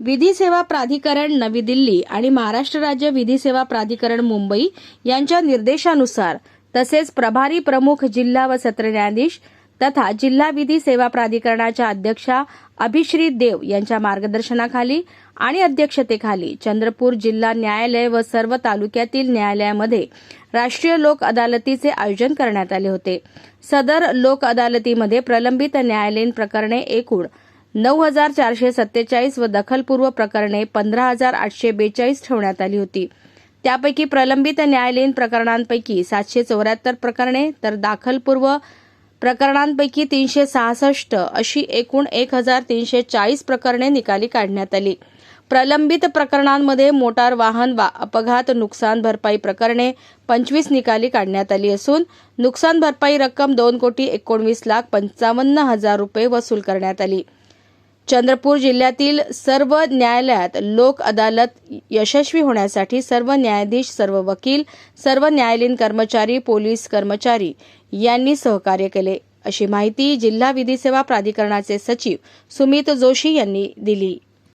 विधी सेवा प्राधिकरण नवी दिल्ली आणि महाराष्ट्र राज्य विधी सेवा प्राधिकरण मुंबई यांच्या निर्देशानुसार तसेच प्रभारी प्रमुख जिल्हा व सत्र न्यायाधीश तथा जिल्हा विधी सेवा प्राधिकरणाच्या अध्यक्षा अभिश्री देव यांच्या मार्गदर्शनाखाली आणि अध्यक्षतेखाली चंद्रपूर जिल्हा न्यायालय व सर्व तालुक्यातील न्यायालयामध्ये राष्ट्रीय लोक अदालतीचे आयोजन करण्यात आले होते. सदर लोक अदालतीमध्ये प्रलंबित न्यायालयीन प्रकरणे एकूण नऊ हजार चारशे सत्तेचाळीस व दखलपूर्व प्रकरणे पंधरा हजार आठशे बेचाळीस ठेवण्यात आली होती. त्यापैकी प्रलंबित न्यायालयीन प्रकरणांपैकी सातशे चौऱ्याहत्तर प्रकरणे तर दाखलपूर्व प्रकरणांपैकी तीनशे सहासष्ट अशी एकूण एक हजार तीनशे चाळीस प्रकरणे निकाली काढण्यात आली. प्रलंबित प्रकरणांमध्ये मोटार वाहन वा अपघात नुकसान भरपाई प्रकरणे पंचवीस निकाली काढण्यात आली असून नुकसान भरपाई रक्कम दोन कोटी एकोणवीस लाख पंचावन्न हजार रुपये वसूल करण्यात आली. चंद्रपूर जिल्ह्यातील सर्व न्यायालयात लोक अदालत यशस्वी होण्यासाठी सर्व न्यायाधीश सर्व वकील सर्व न्यायालयीन कर्मचारी पोलीस कर्मचारी यांनी सहकार्य केले. अशी माहिती जिल्हा विधी सेवा प्राधिकरणाचे सचिव सुमित जोशी यांनी दिली.